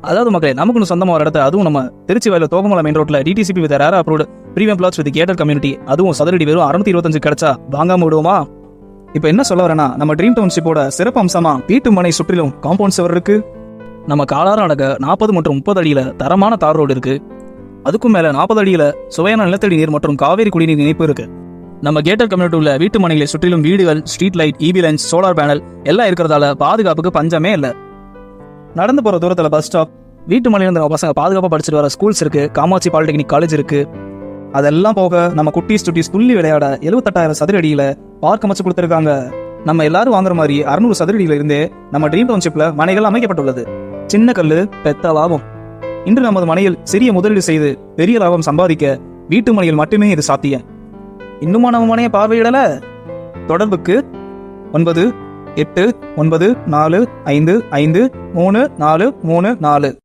அதாவது மக்களே நமக்குன்னு சொந்தமாக ஒரு இடத்த அதுவும் நம்ம திருச்சி வயல தோகமலை மெயின் ரோட்ல DTCP with RERA approved premium plots with gated community அதுவும் சதுரடி வெறும் அறுநூத்தி இருபத்தஞ்சு கிடைச்சா வாங்காம விடுவோமா? இப்போ என்ன சொல்ல வரேன்னா நம்ம ட்ரீம் டவுன்ஷிப்போட சிறப்பு அம்சமா வீட்டு மனை சுற்றிலும் காம்பவுண்ட் சுவர் இருக்கு. நம்ம காலாரம் அடக்க நாற்பது மற்றும் முப்பது அடியில தரமான தார் ரோடு இருக்கு. அதுக்கும் மேல நாற்பது அடியில சுவையான நிலத்தடி நீர் மற்றும் காவேரி குடிநீர் இணைப்பு இருக்கு. நம்ம கேட்டர் கம்யூனிட்டி உள்ள வீட்டு மனைகளை சுற்றிலும் வீடுகள் street light EB lines solar panel எல்லாம் இருக்கிறதால பாதுகாப்புக்கு பஞ்சமே இல்லை. நடந்து போகிற தூரத்துல பஸ் ஸ்டாப் வீட்டு மலையில இருந்து நம்ம பசங்க பாதுகாப்பாக படிச்சுட்டு வர ஸ்கூல்ஸ் இருக்கு காமாட்சி பாலிடெக்னிக் காலேஜ் இருக்கு. அதெல்லாம் போக நம்ம குட்டீஸ் டுட்டீஸ் துள்ளி விளையாட எழுபத்தெட்டாயிரம் சதுரடியில் பார்க் அமைச்சு கொடுத்துருக்காங்க. நம்ம எல்லாரும் வாங்குற மாதிரி அறுநூறு சதுர அடியில இருந்தே நம்ம ட்ரீம் டவுன்ஷிப்ல மனைகள் அமைக்கப்பட்டுள்ளது. சின்ன கல்லு பெத்த லாபம். இன்று நமது மனையில் சிறிய முதலீடு செய்து பெரிய லாபம் சம்பாதிக்க வீட்டு மனையில் மட்டுமே இது சாத்தியம். இன்னுமா நம்ம மனையை பார்வையிடல? தொடர்புக்கு ஒன்பது எட்டு ஒன்பது நாலு ஐந்து ஐந்து மூணு நாலு மூணு நாலு.